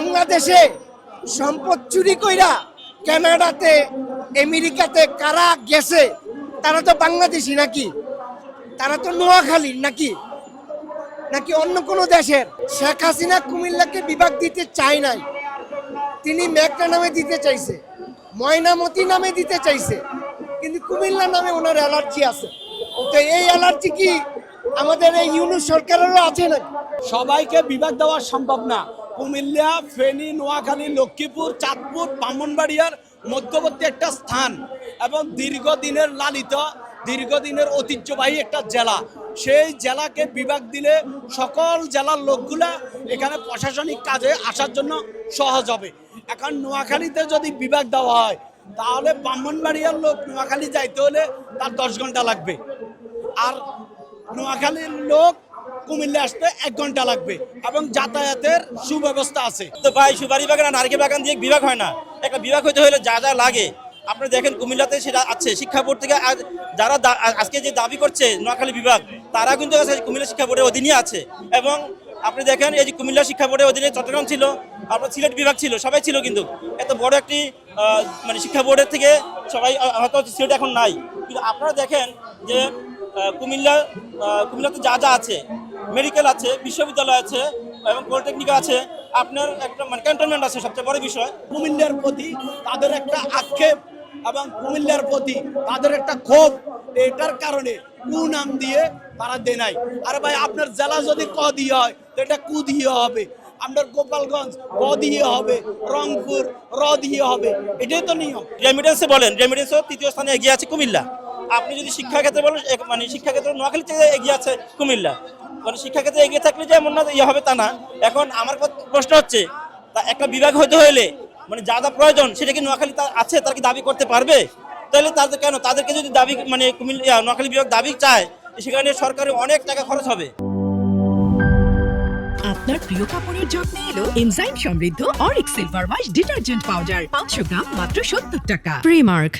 বাংলাদেশে সম্পদ চুরি কইরা কানাডাতে আমেরিকাতে কারা গেছে, তারা তো বাংলাদেশি নাকি? তারা তো নোয়াখালীর নাকি? নাকি অন্য কোনো দেশের? শেখ হাসিনা কুমিল্লাকে বিভাগ দিতে চায় নাই। তিনি মেঘনা নামে দিতে চাইছে, ময়নামতি নামে দিতে চাইছে, কিন্তু কুমিল্লা নামে ওনার অ্যালার্জি আছে। তো এই অ্যালার্জি কি আমাদের এই ইউনুস সরকারেরও আছে নাকি? সবাইকে বিভাগ দেওয়া সম্ভব না। কুমিল্লা, ফেনী, নোয়াখালী, লক্ষ্মীপুর, চাঁদপুর, ব্রাহ্মণবাড়িয়ার মধ্যবর্তী একটা স্থান এবং দীর্ঘদিনের লালিত, দীর্ঘদিনের ঐতিহ্যবাহী একটা জেলা। সেই জেলাকে বিভাগ দিলে সকল জেলার লোকগুলা এখানে প্রশাসনিক কাজে আসার জন্য সহজ হবে। এখন নোয়াখালীতে যদি বিভাগ দেওয়া হয়, তাহলে ব্রাহ্মণবাড়িয়ার লোক নোয়াখালী যাইতে হলে তার দশ ঘণ্টা লাগবে। আর নোয়াখালীর লোক কুমিল্লা আসতে এক ঘণ্টা লাগবে এবং যাতায়াতের সুব্যবস্থা আছে। তো ভাই, সুপারি বাগান আর নারকেল বাগান দিয়ে বিভাগ হয় না। একটা বিভাগ হইতে হলে যা যা লাগে। আপনি দেখেন কুমিল্লাতে সেটা আছে। শিক্ষা বোর্ড থেকে যারা আজকে যে দাবি করছে নোয়াখালী বিভাগ, তারা কিন্তু কুমিল্লা শিক্ষা বোর্ডের অধীনে আছে। এবং আপনি দেখেন এই যে কুমিল্লা শিক্ষা বোর্ডের অধীনে চট্টগ্রাম ছিল আপনার সিলেট বিভাগ ছিল, সবাই ছিল কিন্তু। এত বড় একটি মানে শিক্ষা বোর্ডের থেকে সবাই হয়তো সিলেট এখন নাই। কিন্তু আপনারা দেখেন যে কুমিল্লা কুমিল্লাতে যা যা আছে মেডিকেল আছে বিশ্ববিদ্যালয় আছে এবং পলিটেকনিক আছে। আপনার একটা মানে ক্যান্টনমেন্ট আছে সবচেয়ে বড় বিষয়। কুমিল্লার প্রতি তাদের একটা আক্ষেপ এবং কুমিল্লার প্রতি তাদের একটা ক্ষোভ এটার কারণে কু নাম দিয়ে তারা দেয় নাই আরে ভাই আপনার জেলা যদি ক দিয়ে হয় তো এটা কু দিয়ে হবে। আপনার গোপালগঞ্জ ক দিয়ে হবে রংপুর র দিয়ে হবে। এটাই তো নিয়ম। রেমিডেন্সে বলেন রেমিডেন্সও তৃতীয় স্থানে এগিয়ে আছে কুমিল্লা। আপনি যদি শিক্ষাক্ষেত্রে বলেন মানে শিক্ষাক্ষেত্রে নোয়াখালী থেকে এগিয়ে আছে কুমিল্লা। মানে শিক্ষাক্ষেত্রে এগিয়ে থাকলে যে এমন না ইয়ে হবে তা না। এখন আমার প্রশ্ন হচ্ছে, তা একটা বিভাগ হতে হলে মানে যা যা প্রয়োজন সেটা কি নোয়াখালী তা আছে, তার কি দাবি করতে পারবে? তাহলে তাদের কেন? তাদেরকে যদি দাবি মানে নোয়াখালী বিভাগ দাবি চায় সেখানে সরকারের অনেক টাকা খরচ হবে। আপনার প্রিয় কাপড়ের যত্নে এলো এনজাইম সমৃদ্ধ অরিক সিলভার ওয়াশ ডিটারজেন্ট পাউডার পাঁচশো গ্রাম মাত্র সত্তর টাকা। প্রিমার্ক